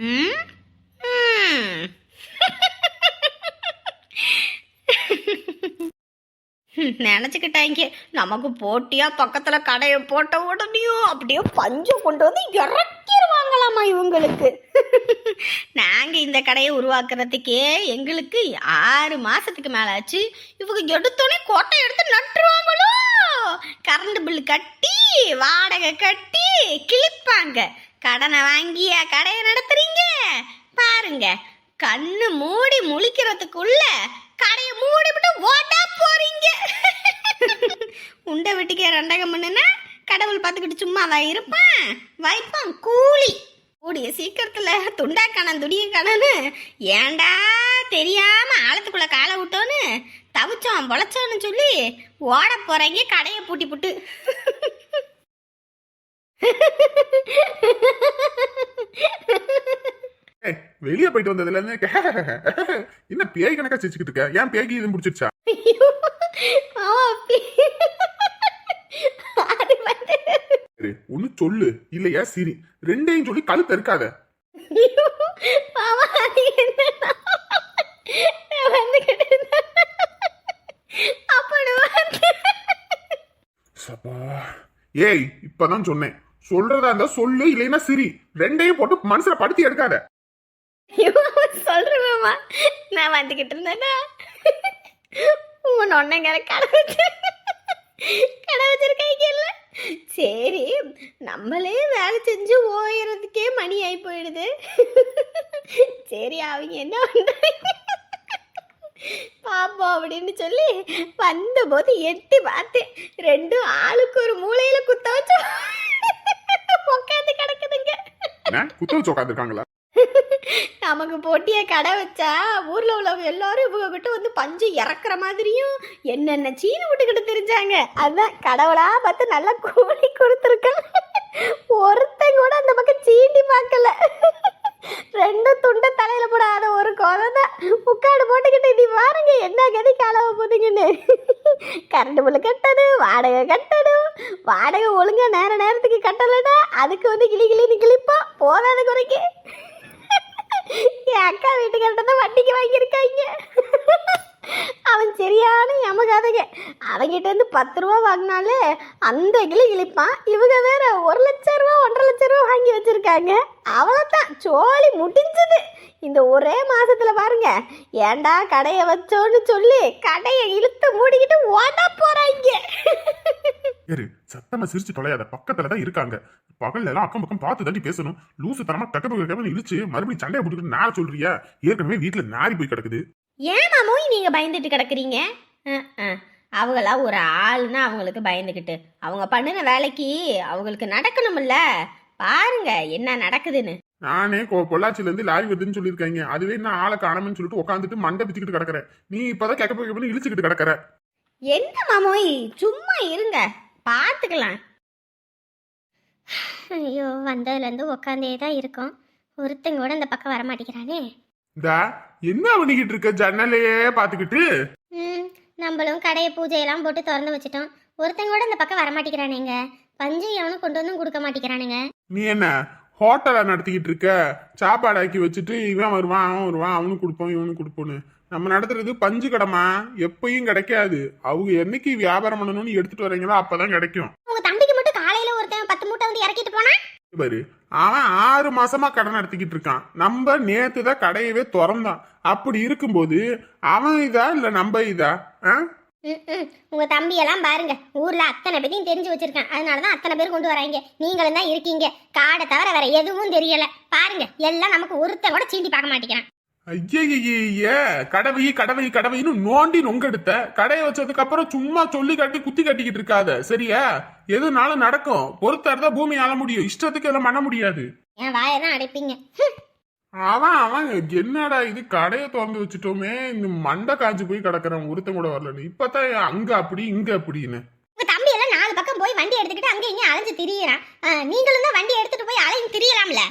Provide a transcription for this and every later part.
ம் நினச்சிக்கிட்டாங்க. நமக்கு போட்டியா பக்கத்துல கடையை போட்ட உடனேயும் அப்படியே பஞ்சம் கொண்டு வந்து இறக்கிடுவாங்களாமா இவங்களுக்கு. நாங்க இந்த கடையை உருவாக்குறதுக்கே எங்களுக்கு ஆறு மாசத்துக்கு மேல ஆச்சு இவங்க எடுத்தோடனே கோட்டை எடுத்து நட்டுருவாங்களோ? கரண்ட் பில் கட்டி வாடகை கட்டி கிழிப்பாங்க. கடனை வாங்கியா கடையை நடத்துறீங்க? பாருங்க கண்ணு மூடி முழிக்கிறதுக்குள்ள கடையை மூடிவிட்டு ஓட்டா போறீங்க. உண்டை வெட்டிக்க ரெண்டகம் பண்ணுனா கடவுள் பார்த்துக்கிட்டு சும்மா தான் இருப்பான். வைப்பான் கூலி. கூடிய சீக்கிரத்துல துண்டா கணன் துடிய கணன்னு ஏன்டா தெரியாம ஆழத்துக்குள்ள காலை விட்டோன்னு தவிச்சோம் பொழைச்சோன்னு சொல்லி ஓட போறீங்க கடையை பூட்டி புட்டு. வெளிய போயிட்டு வந்ததுல இருந்து என்ன பேய் கணக்கா சிரிச்சுக்கிட்டு இருக்க? ஏன் பேய்க்கு இது முடிச்சிருச்சா ஒண்ணு சொல்லு. இல்லையா சிரி ரெண்டையும் சொல்லி கழுத்து இருக்காத ஏய் இப்பதான் சொன்னேன். சொல்றதா இருந்தா சொல்லு இல்லைன்னா சிரி. ரெண்டையும் போட்டு மனசுல படுத்தி எடுக்காத. ஐயோ, நான் வந்துகிட்டு இருந்தேன்னா உன் ஒன்னங்கிற கடை வச்சு கடை வச்சிருக்கீங்கல்ல சரி நம்மளே வேலை செஞ்சு ஓயறதுக்கே மணி ஆகி போயிடுது. சரி அவங்க என்ன பண்றாங்க? பாப்போம் அப்படின்னு சொல்லி வந்தபோது எட்டி பார்த்தேன் ரெண்டும் ஆளுக்கு ஒரு மூலையில குத்த வச்சு என்ன? குத்த வச்சு உட்காந்துருக்காங்களா நமக்கு போட்டிய கடை வச்சா ஊர்ல உள்ளவங்க எல்லாரும் இவங்க கிட்ட வந்து பஞ்சு இறக்குற மாதிரியும் என்னென்ன சீனி விட்டுக்கிட்டு தெரிஞ்சாங்க. அதான் கடவுளா பார்த்து நல்லா கூலி கொடுத்துருக்கேன். ஒருத்தன் கூட அந்த பக்கம் சீண்டி பார்க்கல. ரெண்டு துண்டை தலையில போடாத ஒரு குழந்தை. தான் முக்காடு போட்டுக்கிட்டு இது பாருங்க என்ன கதி காலவை போதுங்கன்னு. கரண்ட் பில்லு கட்டணும் வாடகை கட்டணும். வாடகை ஒழுங்கா நேர நேரத்துக்கு கட்டலைன்னா அதுக்கு வந்து கிளி கிளின்னு கிளிப்போம். போதாத குறைக்கு. என் அக்கா வீட்டுக்கிட்ட தான் வட்டிக்கு வாங்கியிருக்காங்க. அவன் சரியான எமகாதக அவங்கிட்ட இருந்து பத்து ரூபா வாங்கினாலே அந்த கிளி இழிப்பான். இவங்க வேற ஒரு லட்சம் ரூபா ஒன்றரை லட்சம் ரூபா வாங்கி வச்சிருக்காங்க. அவ்வளோதான் சோழி முடிஞ்சது. இந்த ஒரே மாதத்தில் பாருங்க. ஏன்டா கடையை வச்சோன்னு சொல்லி கடையை இழுத்து மூடிக்கிட்டு ஓட போறாங்க. சரி சத்தமா சிரிச்சு தொலையாத. பக்கத்துல தான் இருக்காங்க. பகல்ல எல்லாம் அக்கம் பக்கம் பார்த்து தாண்டி பேசணும். லூசு தரமா கக்கப்பு கக்கப்பு இழுச்சு மறுபடியும் சண்டையை போட்டுக்கிட்டு நான் சொல்றியா? ஏற்கனவே வீட்டுல நாரி போய் கிடக்குது. ஏன் மாமோய் நீங்க பயந்துட்டு கிடக்குறீங்க. அவங்களா ஒரு ஆளுன்னா அவங்களுக்கு பயந்துக்கிட்டு அவங்க பண்ணின வேலைக்கு அவங்களுக்கு நடக்கணும்ல. பாருங்க என்ன நடக்குதுன்னு. நானே கொ- பொள்ளாச்சில இருந்து லாரி வருதுன்னு சொல்லியிருக்காங்க. அதுவே நான் ஆளை காணாமன்னு சொல்லிட்டு உட்காந்துட்டு மண்டை பிச்சுக்கிட்டு கிடக்குறேன். நீ இப்பதான் கெக்க போய் இழுச்சுக்கிட்டு கிடக்குற. என்ன மாமோய் சும்மா இருங்க. பார்த்துக்கலாம் ஐயோ வந்ததுலேருந்து உக்காந்தே தான் இருக்கோம். ஒருத்தங்க கூட இந்த பக்கம் வர மாட்டேங்கிறானே இந்தா என்ன பண்ணிக்கிட்டு இருக்க? ஜன்னலையே பாத்துக்கிட்டு ம் நம்மளும் கடையை பூஜையெல்லாம் போட்டு திறந்து வச்சுட்டோம். ஒருத்தங்க கூட இந்த பக்கம் வர மாட்டேங்கிறானுங்க பஞ்சு எவனும் கொண்டு வந்தும் கொடுக்க மாட்டேங்கிறானுங்க. நீ என்ன ஹோட்டலை நடத்திக்கிட்டு இருக்க? சாப்பாடு ஆக்கி வச்சுட்டு இவன் வருவான் அவன் வருவான் அவனுக்கு கொடுப்போம் இவனுக்கு கொடுப்போன்னு நம்ம நடத்துறது பஞ்சு கடைமா? எப்பயும் கிடைக்காது. அவங்க என்னைக்கு வியாபாரம் பண்ணணும்னு எடுத்துட்டு வரீங்களோ அப்பதான் கிடைக்கும். உங்க தம்பிக்கு மட்டும் காலையில ஒருத்தன் பத்து மூட்டை வந்து இறக்கிட்டு போனா? பாரு அவன் ஆறு மாசமா கடன் நடத்திக்கிட்டு இருக்கான். நம்ம நேத்து தான் கடையவே திறந்தான். அப்படி இருக்கும்போது அவன் இதா இல்ல நம்ம இதா? ஆ? ம், ம். உங்க தம்பியெல்லாம் பாருங்க. ஊர்ல அத்தனை பேரையும் தெரிஞ்சு வச்சிருக்கேன். அதனாலதான் அத்தனை பேர் கொண்டு வராங்க. நீங்களும் தான் இருக்கீங்க. காடை தவிர வேற எதுவும் தெரியல. பாருங்க. எல்லாம் நமக்கு ஒருத்த கூட சீண்டி பார்க்க மாட்டேங்கிறான். ஐயய்யய்ய கடவை கடவை கடவைன்னு நோண்டி நொங்கெடுத்த கடையை வச்சதுக்கு அப்புறம் சும்மா சொல்லி காட்டி குத்தி கட்டிக்கிட்டு இருக்காத சரியா? எதுனாலும் நடக்கும். பொறுத்தாருதான் பூமி ஆள முடியும். இஷ்டத்துக்கு எல்லாம் பண்ண முடியாது. என் வாயெல்லாம் அடைப்பீங்க. அவன் அவன் என்னடா இது? கடையை திறந்து வச்சுட்டோமே. இந்த மண்டை காஞ்சு போய் கிடக்குறான். ஒருத்தன் கூட வரலன்னு இப்பதான் அங்க அப்படி இங்க அப்படின்னு. தம்பி எல்லாம் நாலு பக்கம் போய் வண்டி எடுத்துக்கிட்டு அங்க இங்க அலைஞ்சு திரியறான். நீங்களும் தான் வண்டி எடுத்துட்டு போய் அலைஞ்சு திரியலாம்ல.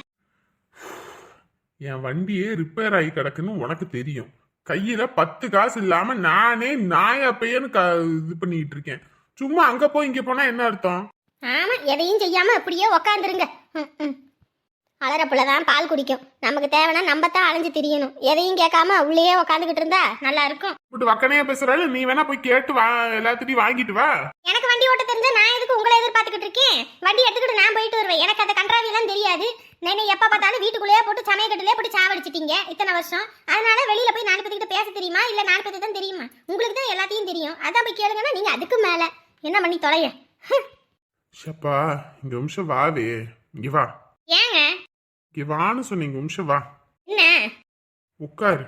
என் வண்டியே ரிப்பேர் ஆகி கிடக்குன்னு உனக்கு தெரியும். கையில பத்து காசு இல்லாம நானே நாய பையன்னு க இது பண்ணிட்டு இருக்கேன். சும்மா அங்க போய் இங்க போனா என்ன அர்த்தம்? ஆமா எதையும் செய்யாம அப்படியே உக்காந்துருங்க. ம். அலறப்புல தான் பால் குடிக்கும். நமக்கு தேவைன்னா நம்ம தான் அலைஞ்சு திரியணும். எதையும் கேட்காம உள்ளேயே உட்காந்துக்கிட்டு இருந்தா நல்லா இருக்கும். இப்படி வக்கனையா பேசுறாள்? நீ வேணா போய் கேட்டு வா எல்லாத்திட்டையும் வாங்கிட்டு வா. எனக்கு வண்டி ஓட்ட தெரிஞ்சா நான் எதுக்கு உங்களை எதிர்பார்த்துக்கிட்டு இருக்கேன்? வண்டி எடுத்துக்கிட்டு நான் போயிட்டு வருவேன். எனக்கு அந்த கன்றாவி எல்லாம் தெரியாது. நான் எப்ப பார்த்தாலும் வீட்டுக்குள்ளேயே போட்டு சமயக்கட்டிலே போட்டு சாவடிச்சிட்டீங்க இத்தனை வருஷம். அதனால வெளியில போய் நாலு பேர்கிட்ட பேச தெரியுமா? இல்ல நாலு பேர்த்து தான் தெரியுமா? உங்களுக்கு தான் எல்லாத்தையும் தெரியும். அதான் போய் கேளுங்கன்னா நீங்க அதுக்கு மேல. என்ன பண்ணி தொலைய? ஷப்பா இங்க நிமிஷம் வாவே. இங்க வா. ஏங்க? இங்க வான்னு சொன்னீங்க நிமிஷம் வா. என்ன? உட்காரு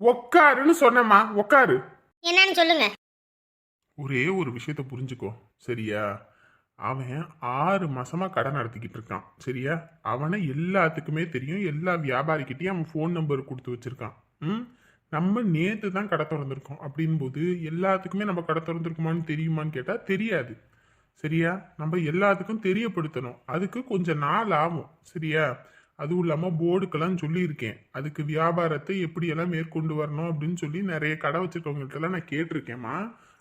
உட்காருன்னு சொன்னேம்மா உட்காரு என்னன்னு சொல்லுங்க. ஒரே ஒரு விஷயத்த புரிஞ்சுக்கோ சரியா? அவன் ஆறு மாசமா கடை நடத்திக்கிட்டு இருக்கான் சரியா? அவனை எல்லாத்துக்குமே தெரியும் எல்லா வியாபாரிக்கிட்டையும் அவன் ஃபோன் நம்பர் கொடுத்து வச்சிருக்கான். ம்? நம்ம நேத்து தான் கடை திறந்திருக்கோம். அப்படின் போது எல்லாத்துக்குமே நம்ம கடை திறந்திருக்குமான்னு தெரியுமான்னு கேட்டா தெரியாது. சரியா? நம்ம எல்லாத்துக்கும் தெரியப்படுத்தணும். அதுக்கு கொஞ்சம் நாள் ஆகும். சரியா? அதுவும் இல்லாமல் போர்டுக்கெல்லாம் சொல்லியிருக்கேன். அதுக்கு வியாபாரத்தை எப்படியெல்லாம் மேற்கொண்டு வரணும் அப்படின்னு சொல்லி நிறைய கடை வச்சுருக்கவங்கள்ட்டலாம் நான் கேட்டிருக்கேம்மா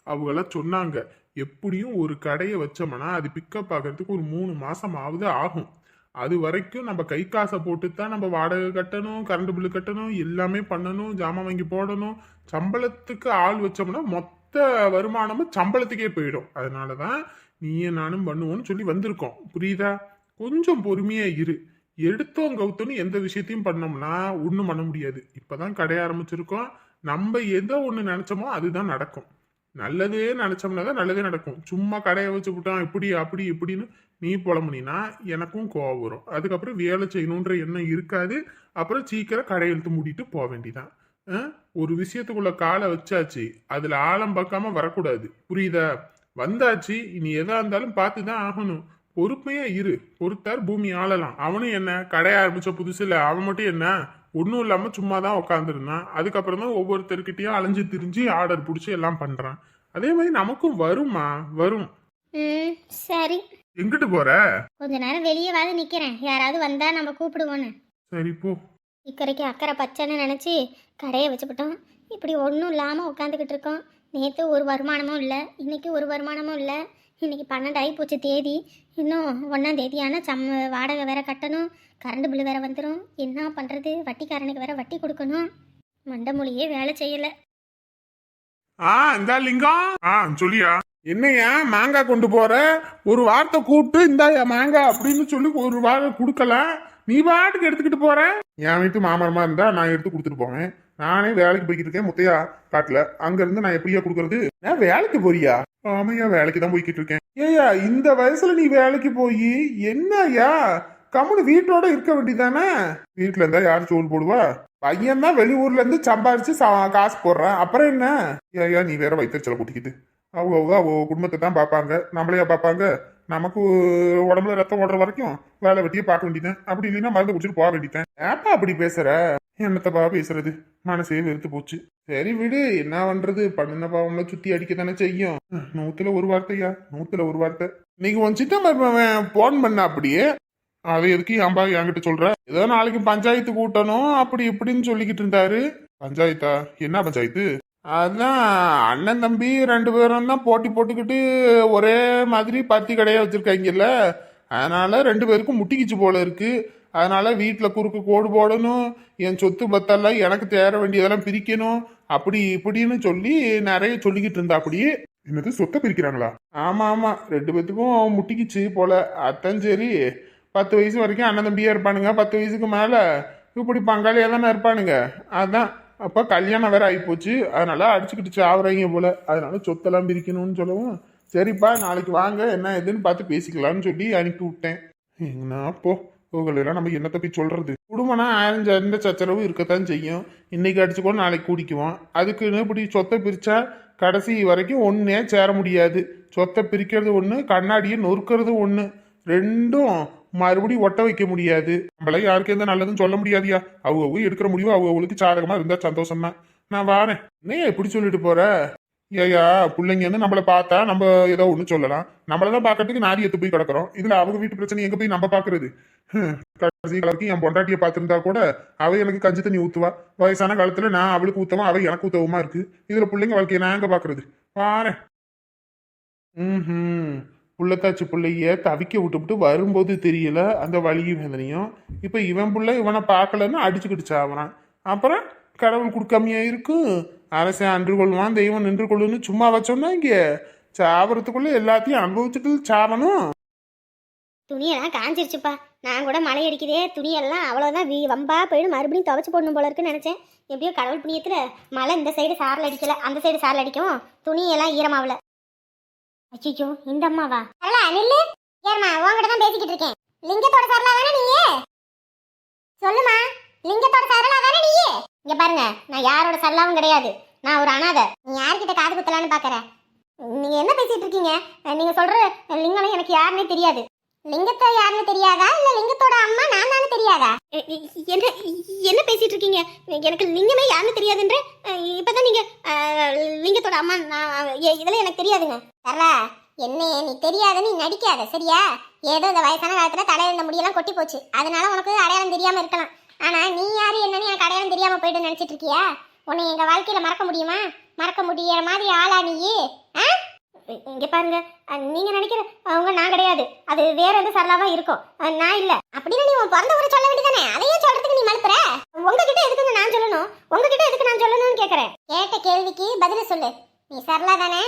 அவங்களாம் சொன்னாங்க. எப்படியும் ஒரு கடையை வச்சோம்னா அது பிக்கப் ஆகிறதுக்கு ஒரு மூணு மாதமாவது ஆகும். அது வரைக்கும் நம்ம கை காசை போட்டு தான் நம்ம வாடகை கட்டணும் கரண்ட் பில்லு கட்டணும் எல்லாமே பண்ணணும் ஜாமான் வாங்கி போடணும். சம்பளத்துக்கு ஆள் வச்சோம்னா மொத்த மொத்த வருமானமும் சம்பளத்துக்கே போயிடும். அதனால தான் நீயும் நானும் பண்ணுவோன்னு சொல்லி வந்திருக்கோம். புரியுதா? கொஞ்சம் பொறுமையாக இரு. எடுத்தோம் கவுத்தோன்னு எந்த விஷயத்தையும் பண்ணோம்னா ஒன்றும் பண்ண முடியாது. இப்போதான் கடைய ஆரம்பிச்சிருக்கோம். நம்ம எதோ ஒன்று நினச்சோமோ அதுதான் நடக்கும். நல்லதே நினச்சோம்னா தான் நல்லதே நடக்கும். சும்மா கடையை வச்சு விட்டான் இப்படி அப்படி இப்படின்னு நீ புலம்புனா எனக்கும் கோவம் வரும். அதுக்கப்புறம் வேலை செய்யணுன்ற எண்ணம் இருக்காது. அப்புறம் சீக்கிரம் கடையெழுத்து மூடிட்டு போக வேண்டிதான் ஒரு விஷயத்துக்குள்ள காலை வச்சாச்சு அதுல ஆழம் பார்க்காம வரக்கூடாது. புரியுதா? வந்தாச்சு இனி எதா இருந்தாலும் பார்த்து தான் ஆகணும். பொறுமையா இரு. பொறுத்தார் பூமி ஆளலாம். அவனும் என்ன? கடைய ஆரம்பிச்ச புதுசுல அவன் மட்டும் என்ன? ஒன்றும் இல்லாம சும்மா தான் உட்காந்துருந்தான் அதுக்கப்புறம் தான் ஒவ்வொருத்தர்கிட்டயும் அலைஞ்சு திரிஞ்சு ஆர்டர் பிடிச்சி எல்லாம் பண்றான். அதே மாதிரி நமக்கும் வருமா. வரும் சரி. எங்கிட்டு போற? கொஞ்ச நேரம் வெளியே வந்து நிக்கிறேன். யாராவது வந்தா நம்ம கூப்பிடுவோன்னு. சரி போ. இக்கரைக்கு அக்கறை பச்சைன்னு நினச்சி கடையை வச்சுக்கிட்டோம் இப்படி ஒன்றும் இல்லாமல் உட்காந்துக்கிட்டு இருக்கோம். நேற்று ஒரு வருமானமும் இல்லை இன்னைக்கு ஒரு வருமானமும் இல்லை. இன்னைக்கு பன்னெண்டு ஆகி போச்சு தேதி. இன்னும் ஒன்றாம் தேதி ஆனால் சம் வாடகை வேற கட்டணும். கரண்ட் பில்லு வேற வந்துடும் என்ன பண்ணுறது வட்டிக்காரனுக்கு வேற வட்டி கொடுக்கணும். மண்டமொழியே வேலை செய்யலை. ஆ இந்த லிங்கம். ஆ சொல்லியா? என்னையா மாங்காய் கொண்டு போற? ஒரு வார்த்தை கூப்பிட்டு இந்தாயா மாங்காய் அப்படின்னு சொல்லி ஒரு வாரம் கொடுக்கலாம் நீ பாட்டுக்கு எடுத்துக்கிட்டு போற? என் வீட்டு மாமரமா இருந்தா நான் எடுத்து கொடுத்துட்டு போவேன். நானே வேலைக்கு போய்கிட்டு இருக்கேன் முத்தையா காட்டுல. அங்க இருந்து நான் எப்படியா கொடுக்கறது? நான் வேலைக்கு போறியா? ஆமையா வேலைக்கு தான் போய்கிட்டு இருக்கேன். ஏய்யா இந்த வயசுல நீ வேலைக்கு போய் என்னயா கம்முனு வீட்டோட இருக்க வேண்டியதானே? வீட்டுல இருந்தா யாரும் சோல் போடுவா? பையன் தான் வெளியூர்ல இருந்து சம்பாரிச்சு சா- காசு போடுறான். அப்புறம் என்ன? ஏயா நீ வேற வயிற்றுச்சல கூட்டிக்கிட்டு அவங்க அவங்க அவங்க குடும்பத்தை தான் பார்ப்பாங்க. நம்மளையா பார்ப்பாங்க? நமக்கு உடம்புல ரத்தம் ஓடுற வரைக்கும் வேலை வெட்டியே பார்க்க வேண்டியதான் அப்படி இல்லைன்னா மருந்து குடிச்சிட்டு போக வேண்டியதான் ஏப்பா அப்படி பேசுற? என்னத்தப்பா பேசுறது? மனசே வெறுத்து போச்சு. சரி விடு என்ன பண்றது? பண்ணின பாவம்ல சுத்தி அடிக்க தானே செய்யும் நூத்துல ஒரு வார்த்தையா? நூத்துல ஒரு வார்த்தை. நீங்க உன் சித்தம் போன் பண்ண அப்படியே? அதை எதுக்கு ஏன்பா என்கிட்ட சொல்ற? ஏதோ நாளைக்கு பஞ்சாயத்து கூட்டணும் அப்படி இப்படின்னு சொல்லிக்கிட்டு இருந்தாரு. பஞ்சாயத்தா? என்ன பஞ்சாயத்து? அதான் அண்ணன் தம்பி ரெண்டு பேரும் தான் போட்டி போட்டுக்கிட்டு ஒரே மாதிரி பத்தி கடையாக வச்சுருக்காங்கல்ல. அதனால் ரெண்டு பேருக்கும் முட்டிக்கிச்சு போல இருக்குது அதனால் வீட்டில் குறுக்கு கோடு போடணும் என் சொத்து பத்தெல்லாம் எனக்கு தேர வேண்டியதெல்லாம் பிரிக்கணும் அப்படி இப்படின்னு சொல்லி நிறைய சொல்லிக்கிட்டு இருந்தா அப்படியே. என்னது சொத்தை பிரிக்கிறாங்களா? ஆமாம் ஆமாம் ரெண்டு பேத்துக்கும் முட்டிக்கிச்சு போல. அதான் சரி. பத்து வயசு வரைக்கும் அண்ணன் தம்பியா இருப்பானுங்க. பத்து வயசுக்கு மேலே இப்படி பங்காளியாக தானே இருப்பானுங்க. அதான். அப்போ கல்யாணம் வேற ஆகிப்போச்சு அதனால அடிச்சுக்கிட்டு சாவுறாங்க போல. அதனால சொத்தெல்லாம் பிரிக்கணும்னு சொல்லவும் சரிப்பா நாளைக்கு வாங்க என்ன ஏதுன்னு பார்த்து பேசிக்கலாம்னு சொல்லி அனுப்பி விட்டேன். என்ன போ. உங்களெல்லாம் நம்ம என்ன தப்பி சொல்றது? குடும்பம்னா ஆயிரம் எந்த சச்சரவு இருக்கத்தான் செய்யும். இன்னைக்கு அடிச்சுக்கோ நாளைக்கு கூடிக்குவோம். அதுக்குன்னு இப்படி சொத்தை பிரிச்சா கடைசி வரைக்கும் ஒன்றே சேர முடியாது. சொத்தை பிரிக்கிறது ஒன்று கண்ணாடியை நொறுக்கிறது ஒன்று ரெண்டும் மறுபடியும் ஒட்ட வைக்க முடியாது. நம்மள யாருக்கு எந்த நல்லதுன்னு சொல்ல முடியாதியா? அவங்க அவங்க எடுக்கிற முடிவு அவங்க அவங்களுக்கு சாதகமா இருந்தா சந்தோஷம் தான் நான் வாரேன். என்னையா இப்படி சொல்லிட்டு போற? ஏயா பிள்ளைங்க வந்து நம்மளை பார்த்தா நம்ம ஏதோ ஒன்று சொல்லலாம். நம்மள தான் பார்க்கறதுக்கு நாரி எடுத்து போய் கிடக்குறோம். இதுல அவங்க வீட்டு பிரச்சனை எங்க போய் நம்ம பாக்குறது கடைசி காலத்துக்கு என் பொண்டாட்டியை பார்த்துருந்தா கூட அவ எனக்கு கஞ்சி தண்ணி ஊத்துவா. வயசான காலத்துல நான் அவளுக்கு ஊத்தவா அவ எனக்கு ஊத்தவமா இருக்கு. இதுல பிள்ளைங்க வாழ்க்கையை நான் எங்க பாக்குறது வாரேன். ம் புள்ளத்தாச்சி பிள்ளைய தவிக்க விட்டுவிட்டு வரும்போது தெரியல அந்த வழியும் வேதனையும். இப்போ இவன் பிள்ளை இவனை பார்க்கலன்னு அடிச்சுக்கிட்டு சாவறான் அப்புறம் கடவுள் கொடுக்காமையா இருக்கும் அரசன் அன்று கொள்வான் தெய்வம் நின்று கொள்ளுன்னு சும்மா வச்சோம்னா இங்கே சாவறதுக்குள்ள எல்லாத்தையும் அனுபவிச்சுட்டு சாவணும். துணியெல்லாம் காஞ்சிருச்சுப்பா. நான் கூட மழை அடிக்குதே துணியெல்லாம் அவ்வளோதான் வீ வம்பா போயிடும். மறுபடியும் துவைச்சு போடணும் போல இருக்குன்னு நினச்சேன். எப்படியோ கடவுள் புண்ணியத்தில் மழை இந்த சைடு சாரல் அடிக்கல அந்த சைடு சாரல் அடிக்கும் துணியெல்லாம் ஈரமாவல அச்சிச்சோ இந்த அம்மாவா? அல்ல நில்லு. ஏம்மா உங்ககிட்ட தான் பேசிக்கிட்டு இருக்கேன். லிங்கத்தோட சரலா தானே நீயே? சொல்லுமா லிங்கத்தோட சரலா தானே நீயே? இங்க பாருங்க நான் யாரோட சல்லாவும் கிடையாது. நான் ஒரு அனாதை. நீ யார்கிட்ட காது குத்தலான்னு பாக்குற? நீங்க என்ன பேசிட்டு இருக்கீங்க? நீங்க சொல்ற லிங்கம் எனக்கு யாருன்னே தெரியாது. லிங்கத்தை யாருன்னு தெரியாதா? இல்ல லிங்கத்தோட அம்மா நான் தானே தெரியாதா? என்ன என்ன பேசிட்டு இருக்கீங்க? எனக்கு லிங்கமே யாருன்னு தெரியாதுன்ற இப்பதான் நீங்க லிங்கத்தோட அம்மா நான் இதெல்லாம் எனக்கு தெரியாதுங்க. தரல என்ன நீ தெரியாத நீ நடிக்காத சரியா? ஏதோ இந்த வயசான காலத்துல தலையில இந்த முடியெல்லாம் கொட்டி போச்சு. அதனால உனக்கு அடையாளம் தெரியாம இருக்கலாம். ஆனா நீ யாரு என்னன்னு எனக்கு அடையாளம் தெரியாம போயிட்டு நினைச்சிட்டு இருக்கியா? உன்னை எங்க வாழ்க்கையில மறக்க முடியுமா? மறக்க முடியற மாதிரி ஆளா நீ ஆ? இங்கே இங்க பாருங்க. நீங்க நினைக்கிற அவங்க நான் கிடையாது. அது வேற எந்த சரளாவா இருக்கும். நான் இல்ல. அப்படின்னு நீ உன் பிறந்த ஊரை சொல்ல வேண்டியதானே? அதையும் சொல்றதுக்கு நீ மறுப்புற உங்ககிட்ட எதுக்கு நான் சொல்லணும்? உங்ககிட்ட எதுக்கு நான் சொல்லணும்னு கேக்குறேன் கேட்ட கேள்விக்கு பதில சொல்லு. நீ சரளா தானே?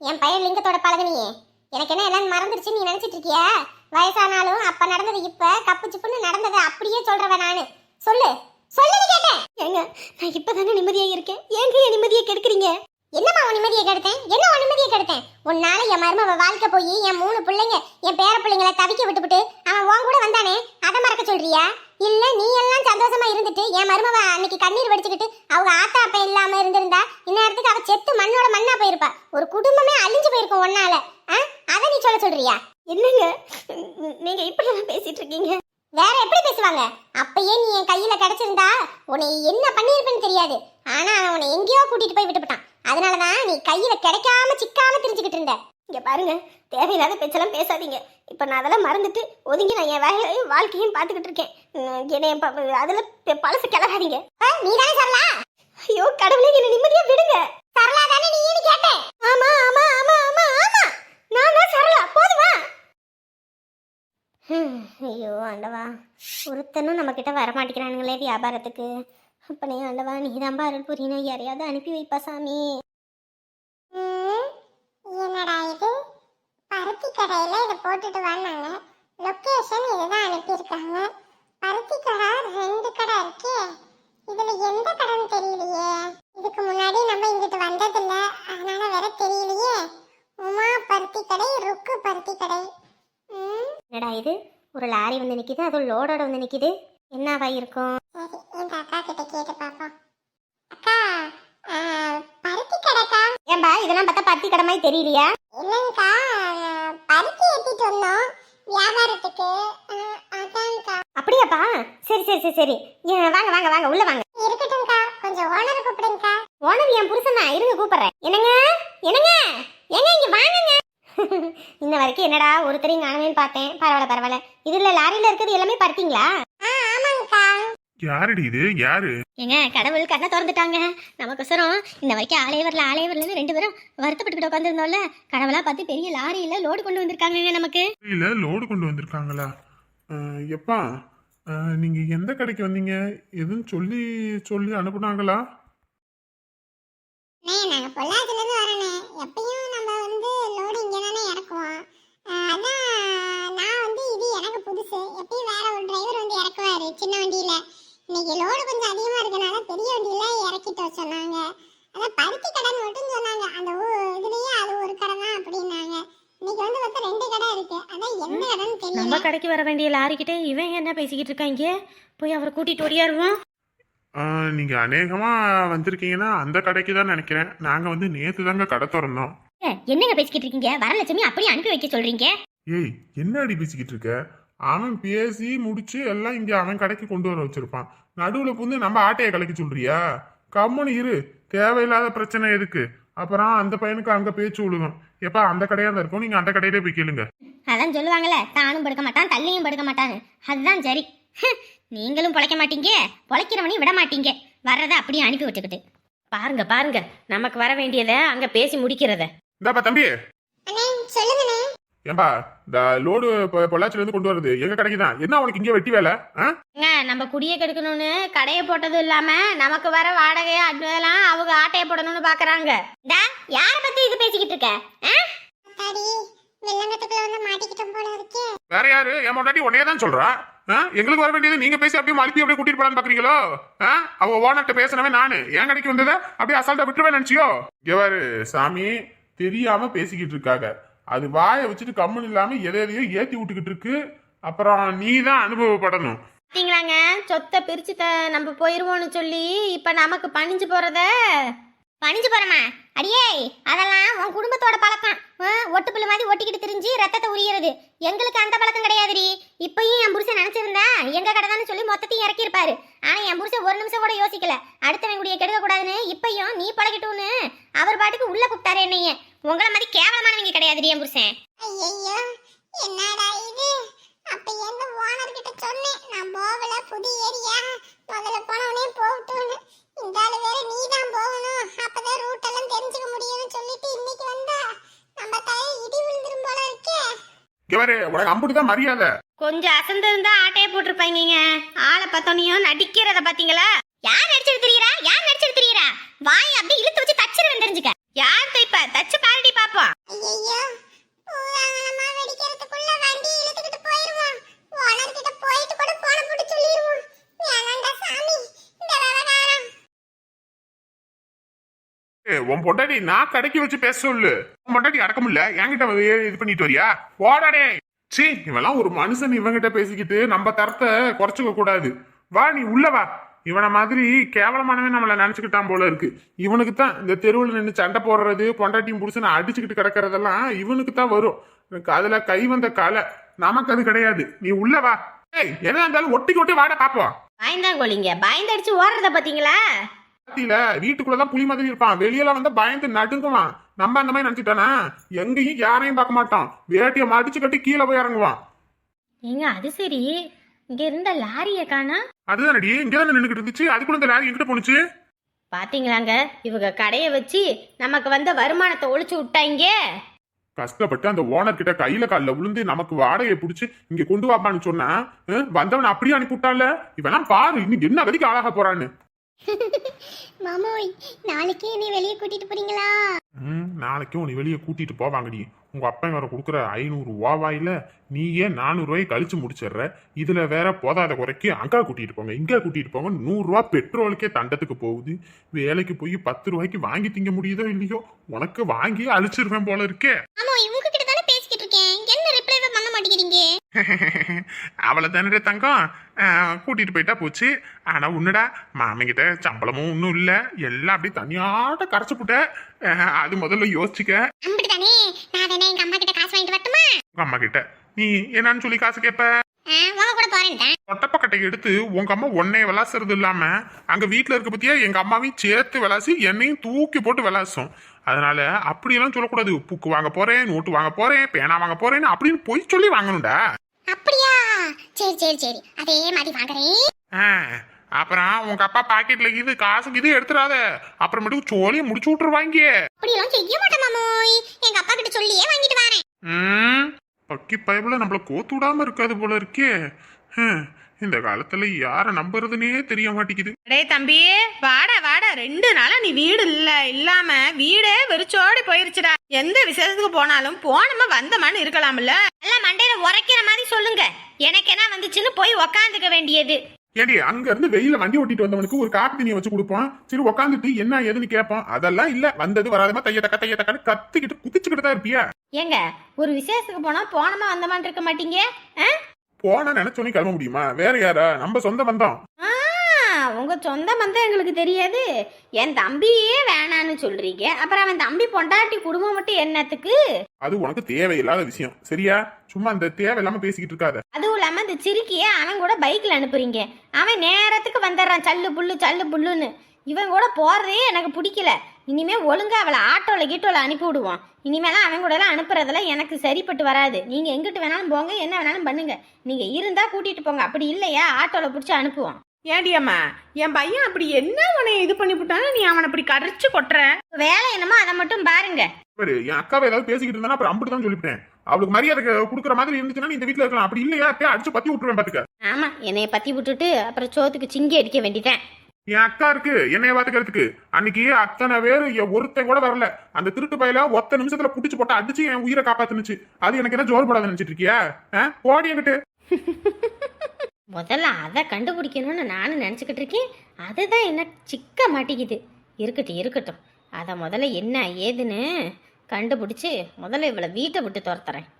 என் பையன் லிங்கத்தோட பழகுனியே. எனக்கு என்ன எல்லாம் மறந்துருச்சு நீ நினைச்சிட்டு இருக்கியா? வயசானாலும் அப்ப நடந்தது இப்ப கப்பு சிப்புன்னு நடந்தது அப்படியே சொல்றவ நானு. சொல்லு. சொல்லுன்னு கேட்டேன். ஏங்க நான் இப்பதானே நிம்மதியா இருக்கேன். ஏங்க என் நிம்மதியை கெடுக்குறீங்க? என்னம்மா உன் நிம்மதியை கெடுத்தேன்? என்ன உன் நிம்மதியை கெடுத்தேன்? உன்னால என் மருமவ வாழ்க்கை போய் என் மூணு பிள்ளைங்க என் பேர பிள்ளைங்களை தவிக்க விட்டுவிட்டு அவன் உன் கூட வந்தானே? அதை மறக்க சொல்றியா? இல்ல நீ எல்லாம் சந்தோஷமா இருந்துட்டு என் மருமவ அன்னைக்கு கண்ணீர் வடிச்சுக்கிட்டு அவங்க ஆத்தா அப்பா இல்லாம இருந்திருந்தா இந்நேரத்துக்கு அவ செத்து மண்ணோட மண்ணா போயிருப்பா. ஒரு குடும்பமே அழிஞ்சு போயிருக்கும் ஒன்னால? அதை நீ சொல்ல சொல்றியா? என்னங்க? நீங்க இப்படி பேசிட்டு இருக்கீங்க? வேற எப்படி பேசுவாங்க? அப்பயே நீ என் கையில கிடைச்சிருந்தா உன்னை என்ன பண்ணிருப்பேன்னு தெரியாது. ஆனா அவன் உன்னை எங்கேயோ கூட்டிட்டு போய் விட்டுவிட்டான் அதனாலதான் நீ கையில கிடைக்காம சிக்காம தெரிஞ்சுக்கிட்டு இருந்த. இங்க பாருங்க தேவையில்லாத பேச்செல்லாம் பேசாதீங்க. இப்ப நான் அதெல்லாம் மறந்துட்டு ஒதுங்கி நான் என் வேலையும் வாழ்க்கையும் பார்த்துக்கிட்டு இருக்கேன். என்னை அதுல பழசு கிளறாதீங்க. நீ தானே சரலா ஐயோ கடவுளே என்ன நிம்மதியா விடுங்க. சரலா தானே நீன்னு கேட்டேன்? ஆமா ஆமா ஆமா ஆமா ஆமா. நான் தான் சரலா போதுமா? ஐயோ ஆண்டவா ஒருத்தனும் நம்ம கிட்ட வரமாட்டேங்கிறானுங்களே வியாபாரத்துக்கு. அப்பனே ஆண்டவா நீ தான் அருள் புரியணும் யாரையாவது அனுப்பி வைப்பா சாமி. என்னடா இது? பருத்தி கடையில் இதை போட்டுட்டு வந்தாங்க. லொக்கேஷன் இதுதான் அனுப்பியிருக்காங்க. பருத்தி கடை ரெண்டு கடை இருக்கே. இதுல எந்த கடைன்னு தெரியலையே. இதுக்கு முன்னாடி நம்ம இங்கிட்டு வந்ததில்ல. அதனால வேற தெரியலையே. உமா பருத்தி கடை ருக்கு பருத்தி கடை. ம், என்னடா இது? ஒரு லாரி வந்து நிக்குது அதுவும் லோடோட வந்து நிக்குது. என்னவா இருக்கும் சரி எங்க அக்கா கிட்ட கேட்டு பாப்போம் அக்கா ஆ, பருத்தி கடைக்கா ஏன்பா இதெல்லாம் பார்த்தா தெரியலையா இல்லைங்கக்கா பருத்தி ஏத்திட்டு வந்தோம் வியாபாரத்துக்கு. அதான்க்கா. அப்படியாப்பா? சரி சரி சரி சரி. வாங்க வாங்க வாங்க உள்ள வாங்க. இருக்கட்டும்க்கா கொஞ்சம் ஓனர் கூப்பிடுங்கக்கா. ஓனர் என் புருஷன் தான் இருங்க கூப்பிடுறேன். என்னங்க? என்னங்க? ஏங்க இங்க வாங்குங்க. இன்ன வரைக்கும் என்னடா ஒருத்தரையும் காணவேன்னு பார்த்தேன். பரவாயில்ல பரவாயில்ல. இதுல லாரியில இருக்கிறது எல்லாமே பார்த்தீங்களா? யாருடி இது? யாரு? ஏங்க கடவுள் கண்ணை திறந்துட்டாங்க. நமக்கொசரம் இன்ன வரைக்கும் ஆளே வரல ஆளே வரலன்னு ரெண்டு பேரும் வருத்தப்பட்டுக்கிட்டு உட்காந்துருந்தோம்ல கடவுளா பார்த்து பெரிய லாரியில லோடு கொண்டு வந்திருக்காங்கங்க நமக்கு. இல்ல லோடு கொண்டு வந்திருக்காங்களா? எப்பா நீங்க எந்த கடைக்கு வந்தீங்க? எதுன்னு சொல்லி சொல்லி அனுப்புனாங்களா? அண்ணே நாங்கள் பொள்ளாச்சிலேருந்து வரேண்ணே. எப்பயும் நம்ம வந்து லோடு இங்கே தானே இறக்குவோம் அதான் நான் வந்து இது எனக்கு புதுசு. எப்பயும் வேற ஒரு டிரைவர் வந்து இறக்குவாரு சின்ன வண்டியில். இன்னைக்கு லோடு கொஞ்சம் அதிகமாக இருக்கனால பெரிய வண்டியில் இறக்கிட்டு சொன்னாங்க. அதான் பருத்தி கடைன்னு மட்டும் சொன்னாங்க. அந்த இதுலேயே அது ஒரு கடை தான் அப்படின்னாங்க. இன்னைக்கு வந்து மொத்தம் ரெண்டு கடை இருக்கு. அதான் எந்த கடைன்னு தெரியல. நம்ம கடைக்கு வர வேண்டிய லாரிக்கிட்ட இவன் என்ன பேசிக்கிட்டு இருக்காங்க போய் அவரை கூட்டிட்டு ஓடியாருவோம். அஹ், நீங்க அநேகமா வந்திருக்கீங்கன்னா அந்த கடைக்கு தான் நினைக்கிறேன். நாங்க வந்து நேத்து தாங்க கடை திறந்தோம். ஏ, என்னங்க பேசிக்கிட்டு இருக்கீங்க? வரலட்சுமி அப்படியே அனுப்பி வைக்க சொல்றீங்க? ஏய் என்னடி பேசிக்கிட்டு இருக்க? அவன் பேசி முடிச்சு எல்லாம் இங்க அவன் கடைக்கு கொண்டு வர வச்சிருப்பான். நடுவுல புந்து நம்ம ஆட்டையை கலைக்க சொல்றியா? கம்முன்னு இரு. தேவையில்லாத பிரச்சனை எதுக்கு? அப்புறம் அந்த பையனுக்கு அங்க பேச்சு விழுகும் எப்பா அந்த கடையா தான் இருக்கும்? நீங்க அந்த கடையிலே போய் கேளுங்க. அதான் சொல்லுவாங்கல்ல தானும் படுக்க மாட்டான் தள்ளியும் படுக்க மாட்டான்னு. அதுதான் சரி. ஹ், நீங்களும் பொழைக்க மாட்டீங்க பொழைக்கிறவனையும் விட மாட்டீங்க. வர்றதை அப்படியே அனுப்பி விட்டுக்கிட்டு. பாருங்க பாருங்க. நமக்கு வர வேண்டியதை அங்க பேசி முடிக்கிறத. இந்தாப்பா தம்பி. அண்ணே சொல்லுங்கண்ணே. ஏன்பா இந்த லோடு பொள்ளாச்சில இருந்து கொண்டு வருது. எங்க கடைக்கு தான்? என்ன உனக்கு இங்கே வெட்டி வேலை? நம்ம குடியை கெடுக்கணும்னு கடையை போட்டது இல்லாம நமக்கு வர வாடகை அதெல்லாம் அவங்க ஆட்டையை போடணும்னு பாக்குறாங்க. டா யார பத்தி இது பேசிக்கிட்டு இருக்க? வேற யாரு? என் முன்னாடி உடனே தான் சொல்றா. ஆ? எங்களுக்கு வர வேண்டியது நீங்க பேசி அப்படியே மழுப்பி அப்படியே கூட்டிட்டு போலான்னு பாக்குறீங்களோ? ஆ? அவங்க ஓனர்ட்ட பேசினவே நானு. என் கடைக்கு வந்ததை அப்படியே அசால்ட்டா விட்டுருவேன் நினைச்சியோ? இங்க பாரு சாமி தெரியாம பேசிக்கிட்டு இருக்காங்க. அது வாயை வச்சுட்டு கம்முன்னு இல்லாம எதை எதையோ ஏத்தி விட்டுக்கிட்டு இருக்கு. அப்புறம் நீ தான் அனுபவப்படணும். பாத்தீங்களாங்க? சொத்தை பிரிச்சு த நம்ம போயிருவோம்னு சொல்லி இப்ப நமக்கு பணிஞ்சு போறத? பணிஞ்சு போறமா? அடியே அதெல்லாம் உன் குடும்பத்தோட பழக்கம். ஒட்டு புல்லு மாதிரி ஒட்டிக்கிட்டு திரிஞ்சு ரத்தத்தை உரியறது. எங்களுக்கு அந்த பழக்கம் கிடையாதுடி. இப்பயும் என் புருஷன் நினைச்சிருந்தா எங்க கடை சொல்லி மொத்தத்தையும் இறக்கியிருப்பாரு. ஆனா என் புருஷன் ஒரு நிமிஷம் கூட யோசிக்கல. அடுத்தவன் கூடிய கெடுக்க கூடாதுன்னு இப்பயும் நீ பழகிட்டோன்னு. அவர் பாட்டுக்கு உள்ள கூப்பிட்டாரு என்னைய. உங்களை மாதிரி கேவலமானவங்க கிடையாதுடி என் புருஷன். ஐயையோ என்னடா இது? அப்ப எந்த ஓனர் கிட்ட சொன்னேன்? நான் போகல புது ஏரியா. முதல்ல போனவனே போகட்டும்னு. இந்த ஆளு வேற நீ தான் போகணும். அப்பதான் ரூட் எல்லாம் தெரிஞ்சுக்க முடியும்னு சொல்லிட்டு இன்னைக்கு வந்தா. நம்ம தலையில இடி விழுந்துரும் போல இருக்கே. பாரு உனக்கு அம்புட்டு மரியாதை. கொஞ்சம் அசந்திருந்தா ஆட்டையை போட்டிருப்பாங்க ஆளை பார்த்தோனையும் நடிக்கிறத பாத்தீங்களா யார் நடிச்சிட்டு திரியறா யார் நடிச்சிட்டு திரியறா வாய் அப்படியே இழுத்து வச்சு தச்சிருவேன் தெரிஞ்சுக்க யார் தைப்ப தச்சு பாருடி பாப்போம் ஐயையோ பூராங்கலமா வெடிக்கிறதுக்குள்ள வண்டி இழுத்துக்கிட்டு போயிருவோம் ஓனர் கிட்ட போயிட்டு கூட போன போட்டு சொல்லிடுவோம் வேணாண்டா சாமி இந்த விவகாரம் ஏய், உன் பொண்டாட்டி நான் கடைக்கு வச்சு பேச சொல்லு. உன் பொண்டாட்டி அடக்க முடியல என்கிட்ட இது பண்ணிட்டு வரியா? போடாடே சி இவெல்லாம் ஒரு மனுஷன் இவங்கிட்ட பேசிக்கிட்டு நம்ம தரத்தை குறைச்சிக்க கூடாது. வா நீ உள்ள வா. இவனை மாதிரி கேவலமானவன் நம்மளை நினைச்சுக்கிட்டான் போல இருக்கு. இவனுக்கு தான் இந்த தெருவில் நின்று சண்டை போடுறது பொண்டாட்டியும் புருஷனை அடிச்சுக்கிட்டு கிடக்கறதெல்லாம் இவனுக்கு தான் வரும். எனக்கு அதுல கை வந்த கலை. நமக்கு அது கிடையாது. நீ உள்ள வா. ஏய் என்ன இருந்தாலும் ஒட்டி ஒட்டி வாட பாப்போம். பயந்தான் கோலிங்க பயந்தடிச்சு ஓடுறத பாத்தீங்களா? பாத்தியில வீட்டுக்குள்ளதான் புலி மாதிரி இருப்பான். வெளியெல்லாம் வந்தா பயந்து நடுங்குவான். நம்ம அந்த மாதிரி நினைச்சிட்டானா? எங்கேயும் யாரையும் பார்க்க மாட்டான். வேட்டிய மடிச்சு கட்டி கீழே போய் இறங்குவான். ஏங்க அது சரி. இங்க இருந்த லாரிய காணா? அதுதானடி. இங்கதானே நின்னுகிட்டு இருந்துச்சு. அதுக்குள்ள இந்த லாரி எங்கிட்ட போனுச்சு பாத்தீங்களாங்க இவங்க கடையை வச்சு நமக்கு வந்த வருமானத்தை ஒழிச்சு விட்டாங்க கஷ்டப்பட்டு அந்த ஓனர் கிட்ட கையில கால்ல விழுந்து நமக்கு வாடகையை பிடிச்சு இங்க கொண்டு வாப்பான்னு சொன்னா வந்தவன் அப்படியே அனுப்பி விட்டான்ல இவெல்லாம் பாரு இன்னும் என்ன வரைக்கும் ஆளாக போறான்னு. மாமோய் நாளைக்கே என்னை வெளியே கூட்டிட்டு போறீங்களா? ம் நாளைக்கும் உன்னை வெளியே கூட்டிட்டு போவாங்கடி. உங்க அப்பா வேற கொடுக்குற ஐநூறு ரூபாயில நீயே நானூறு ரூபாய் கழிச்சு முடிச்சிடுற. இதுல வேற போதாத குறைக்கு அங்கா கூட்டிட்டு போங்க இங்க கூட்டிட்டு போங்க. நூறு ரூபா பெட்ரோலுக்கே தண்டத்துக்கு போகுது. வேலைக்கு போய் பத்து ரூபாய்க்கு வாங்கி திங்க முடியுதோ இல்லையோ உனக்கு வாங்கி அழிச்சிருவேன் போல இருக்கே ஆமா இவங்க கிட்ட தானே பேசிக்கிட்டு இருக்கேன் என்ன ரிப்ளை பண்ண மாட்டேங்கிறீங்க. அவளை தானே தங்கம்? கூட்டிட்டு போயிட்டா போச்சு. ஆனா உன்னுடா மாமிங்கிட்ட சம்பளமும் ஒன்றும் இல்ல. எல்லாம் அப்படியே தனியாட்ட கரைச்சு புட்ட. அது முதல்ல யோசிச்சுக்க. அப்படிதானே நான் வேணா எங்க அம்மா கிட்ட காசு வாங்கிட்டு வரட்டுமா? உங்க அம்மா கிட்ட நீ என்னன்னு சொல்லி காசு கேட்ப போறேன்டா ஒட்டப்பக்கட்டை எடுத்து உங்க அம்மா உன்னைய விளாசுறது இல்லாம அங்க வீட்ல இருக்க பத்தியா எங்க அம்மாவையும் சேர்த்து விளாசி என்னையும் தூக்கி போட்டு விளாசும். அதனால அப்படியெல்லாம் சொல்லக்கூடாது. புக்கு வாங்க போறேன் நோட்டு வாங்க போறேன் பேனா வாங்க போறேன்னு அப்படின்னு பொய் சொல்லி வாங்கணும்டா. அப்படியா? சரி சரி சரி. அதே மாதிரி வாங்குறேன். அப்புறம் உங்க அப்பா பாக்கெட்ல இது காசுக்கு இது எடுத்துறாத அப்புறமேட்டுக்கு சோழியை முடிச்சு விட்டுருவாங்க அப்படியெல்லாம் செய்ய மாட்டேன் மாமோய். எங்க அப்பா கிட்ட சொல்லியே வாங்கிட்டு வரேன். பக்கி பயப்புல நம்மள கோத்து விடாம இருக்காது போல இருக்கே. இந்த காலத்துல யார நம்புறதுனே தெரிய மாட்டேங்குது. டேய் தம்பி வாடா வாடா. ரெண்டு நாளா நீ வீடு இல்ல இல்லாம வீடே வெறிச்சோடி போயிருச்சுடா. எந்த விசேஷத்துக்கு போனாலும் போனமா வந்தமான்னு இருக்கலாம்ல. நல்லா மண்டையில உரைக்கிற மாதிரி சொல்லுங்க. எனக்கு என்ன வந்துச்சுன்னு போய் உக்காந்துக்க வேண்டியது. ஏடி அங்க இருந்து வெயில வண்டி ஓட்டிட்டு வந்தவனுக்கு ஒரு காப்பி தண்ணியை வச்சு கொடுப்போம். சரி உட்காந்துட்டு என்ன ஏதுன்னு கேட்போம். அதெல்லாம் இல்ல வந்தது வராதமா தைய தக்க தைய தக்கன்னு கத்திக்கிட்டு குதிச்சுக்கிட்டு தான் இருப்பியா? ஏங்க ஒரு விசேஷத்துக்கு போனா போனமா வந்தமான்னு இருக்க மாட்டீங்க? ஆ? போனா நினைச்சோன்னே கிளம்ப முடியுமா? வேற யாரா? நம்ம சொந்த பந்தம் ஆ, உங்க சொந்த பந்தம் எங்களுக்கு தெரியாது. என் தம்பியே வேணான்னு சொல்றீங்க. அப்புறம் அவன் தம்பி பொண்டாட்டி குடும்பம் மட்டும் என்னத்துக்கு? அது உனக்கு தேவையில்லாத விஷயம். சரியா? சும்மா அந்த தேவையில்லாம பேசிக்கிட்டு இருக்காத. அதுவும் இல்லாம இந்த சிறுக்கிய அவன் கூட பைக்ல அனுப்புறீங்க. அவன் நேரத்துக்கு வந்துடுறான். சல்லு புல்லு சல்லு புல்லுன்னு. இவன் கூட போறதே எனக்கு பிடிக்கல. இனிமே ஒழுங்கா அவளை ஆட்டோல கீட்டோல அனுப்பி விடுவான் இனிமேலாம் அவன் கூட எல்லாம் அனுப்புறதெல்லாம் எனக்கு சரிப்பட்டு வராது. நீங்க எங்கிட்டு வேணாலும் போங்க என்ன வேணாலும் பண்ணுங்க. நீங்க இருந்தா கூட்டிட்டு போங்க. அப்படி இல்லையா? ஆட்டோல பிடிச்சி அனுப்புவோம். ஏடி அம்மா என் பையன் அப்படி என்ன உன்னை இது பண்ணி விட்டாலும் நீ அவனை அப்படி கரைச்சு கொட்டுற? வேலை என்னமோ அதை மட்டும் பாருங்க. பாரு என் அக்காவை ஏதாவது பேசிக்கிட்டு இருந்தா அப்புறம் அம்பிட்டு தான் சொல்லிவிட்டேன். அவளுக்கு மரியாதை கொடுக்குற மாதிரி இருந்துச்சுன்னா நீ இந்த வீட்டுல இருக்கலாம். அப்படி இல்லையா? அப்பயே அடிச்சு பத்தி விட்டுருவேன் பாத்துக்க. ஆமா என்னைய பத்தி விட்டுட்டு அப்புறம் சோத்துக்கு சிங்கி அடிக்க வேண்டியதேன் என் அக்கா இருக்கு என்னைய பாத்துக்கிறதுக்கு. அன்னைக்கு அத்தனை பேரு ஒருத்தன் கூட வரல. அந்த திருட்டு பயில ஒத்த நிமிஷத்துல புடிச்சு போட்டு அடிச்சு என் உயிரை காப்பாத்துனுச்சு. அது எனக்கு என்ன ஜோர் போடாத நினைச்சிட்டு இருக்கியா? ஆ? என்கிட்ட. முதல்ல அதை கண்டுபிடிக்கணும்னு நானும் நினச்சிக்கிட்டு இருக்கேன். அதுதான் என்ன சிக்க மாட்டேங்குது இருக்கட்டும் இருக்கட்டும். அதை முதல்ல என்ன ஏதுன்னு கண்டுபிடிச்சி முதல்ல இவளை வீட்டை விட்டு துரத்துறேன்.